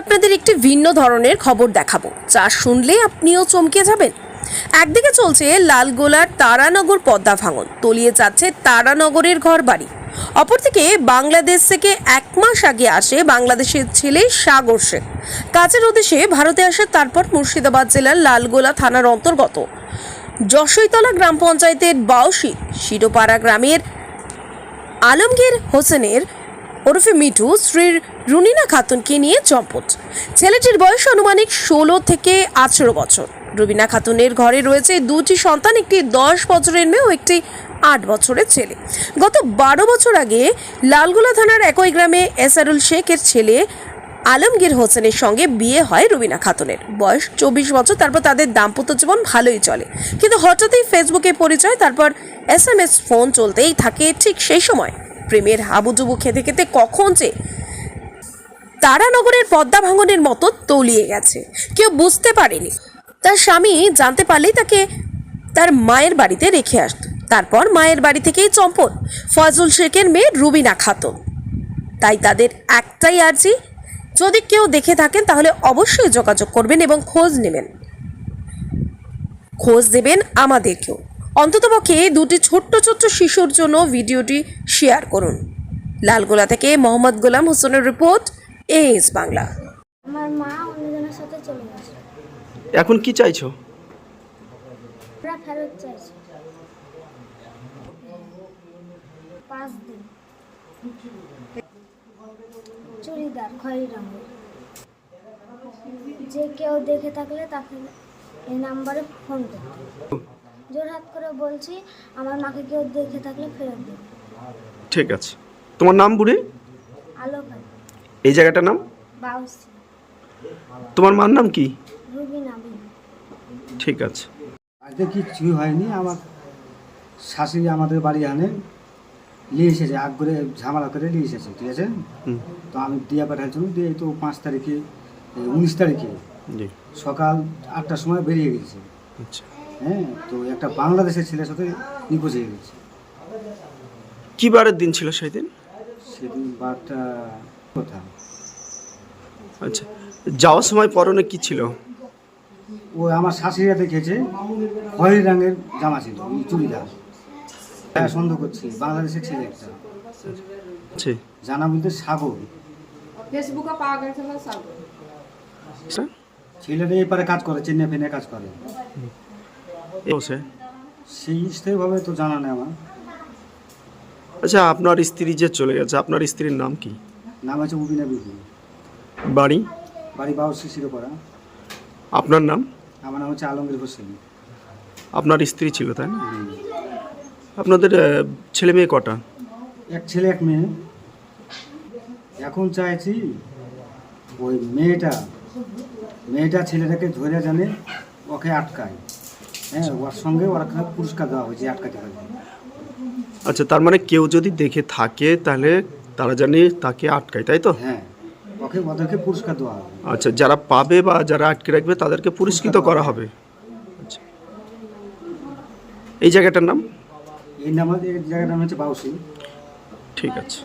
আপনাদের একটি ভিন্ন ধরনের খবর দেখাবো, যা শুনলে আপনিও চমকে যাবেন। একদিকে চলছে লালগোলার তারানগর পদ্মা ভাঙন, তলিয়ে যাচ্ছে তারানগরের ঘর বাড়ি অপরদিকে বাংলাদেশ থেকে এক মাস আগে আসে বাংলাদেশের ছেলে সাগর শেখ কাজের উদ্দেশ্যে ভারতে আসে তারপর মুর্শিদাবাদ জেলার লালগোলা থানার অন্তর্গত। যশৈতলা গ্রাম পঞ্চায়েতের বাউসি, শিরোপাড়া গ্রামের আলমগীর হোসেনের ওরফে মিঠু শ্রী রুনিনা খাতুনকে নিয়ে চম্পট। ছেলেটির বয়স আনুমানিক ষোলো থেকে আঠেরো বছর। রুবিনা খাতুনের ঘরে রয়েছে দুটি সন্তান, একটি দশ বছরের মেয়ে ও একটি আট বছরের ছেলে। গত বারো বছর আগে লালগোলা থানার একই গ্রামে এসারুল শেখের ছেলে আলমগীর হোসেনের সঙ্গে বিয়ে হয় রুবিনা খাতুনের। বয়স চব্বিশ বছর, তারপর তাদের দাম্পত্য জীবন ভালোই চলে। কিন্তু হঠাৎই ফেসবুকে পরিচয়, তারপর এস এম এস ফোন চলতেই থাকে ঠিক সেই সময়। প্রেমের হাবুডুবু খেতে খেতে কখন যে তারানগরের পদ্মা ভাঙনের মতো তলিয়ে গেছে। কেউ বুঝতে পারেনি। তার স্বামী জানতে পারলেই তাকে তার মায়ের বাড়িতে রেখে আসত। তারপর মায়ের বাড়ি থেকেই চম্পট, ফজল শেখের মেয়ে রুবিনা খাতুন। তাই তাদের একটাই আর্জি, যদি কেউ দেখে থাকেন তাহলে অবশ্যই যোগাযোগ করবেন এবং খোঁজ নেবেন। খোঁজ দেবেন আমাদেরকেও। অন্ততপক্ষে দুটি ছোট্ট ছোট্ট শিশুর জন্য ভিডিওটি শেয়ার করুন। লালগোলা থেকে মোহাম্মদ গোলাম হোসেনের রিপোর্ট এস বাংলা। আমার মা অন্যজনের সাথে চলে গেছে। এখন কি চাইছো? আমরা ফেরত চাইছি। পাঁচ দিন। চুড়িদার খয়েরি রঙের। যে কেউ দেখে থাকলে তাকে এই নাম্বারে ফোন করতে জোরহাত করে বলছি আমার মাকে কেউ দেখে থাকলে ফেরত দিন ঠিক আছে। তোমার নাম বুড়ি? আলো খাই এই জায়গাটার নাম? বাউসি। তোমার মার নাম কি? রুবি নাবিন ঠিক আছে। আজকে কিছুই হয়নি? আমার শাশুড়ি আমাদের বাড়ি আনে নিয়ে এসেছে আগ করে ঝামেলা করে নিয়ে এসেছে ঠিক আছে? হুম। তো আমি দিয়া পাঠার জন্য দিয়ে এই তো পাঁচ তারিখে উনিশ তারিখে সকাল আটটার সময় বেরিয়ে গেছে। আচ্ছা। হ্যাঁ তো একটা বাংলাদেশের ছেলের সাথে নিখোঁজ হয়ে গেছে। কি বারের দিন ছিল সেই দিন সেদিন বারটা কথা। আচ্ছা যাওয়ার সময় পরনে কি ছিল? ও আমার শাশুড়িরা দেখেছে খয়েরি রঙের জামা ছিল এই চুড়িদার। হ্যাঁ সন্দেহ করছি বাংলাদেশের ছেলে একটা। আচ্ছা জানা বলতে সাগর। ফেসবুকে পাওয়া গেছে না আচ্ছা, ছেলেটা এপারে কাজ করে চেন্নাই ফেনে কাজ করে। বসে সেই স্থায়ীভাবে তো জানা নেই আমার। আচ্ছা আপনার স্ত্রী যে চলে গেছে আপনার স্ত্রীর নাম কি? নাম আছে উবিনা বিবি বাড়ি? বাড়ি বাবু শিশিরপাড়া আপনার নাম? আমার নাম হচ্ছে আলমগীর হোসেন। আপনার স্ত্রী ছিল তাই না? আপনাদের আহ, ছেলে মেয়ে কটা? এক ছেলে এক মেয়ে। এখন চাইছি ওই মেয়েটা মেয়েটা ছেলেটাকে ধরে জানে ওকে আটকায়। হ্যাঁ ওর সঙ্গে ওরা পুরস্কার দেওয়া হয়েছে আটকাতে পারে আচ্ছা তার মানে কেউ যদি দেখে থাকে তাহলে তারা জানি তাকে আটকায় তাই তো? হ্যাঁ ওকে ওদেরকে পুরস্কার দেওয়া হবে। আচ্ছা যারা পাবে বা যারা আটকে রাখবে তাদেরকে পুরস্কৃত করা হবে। আচ্ছা। এই জায়গাটার নাম? এই নাম জায়গাটার নাম হচ্ছে বাউসি। ঠিক আছে।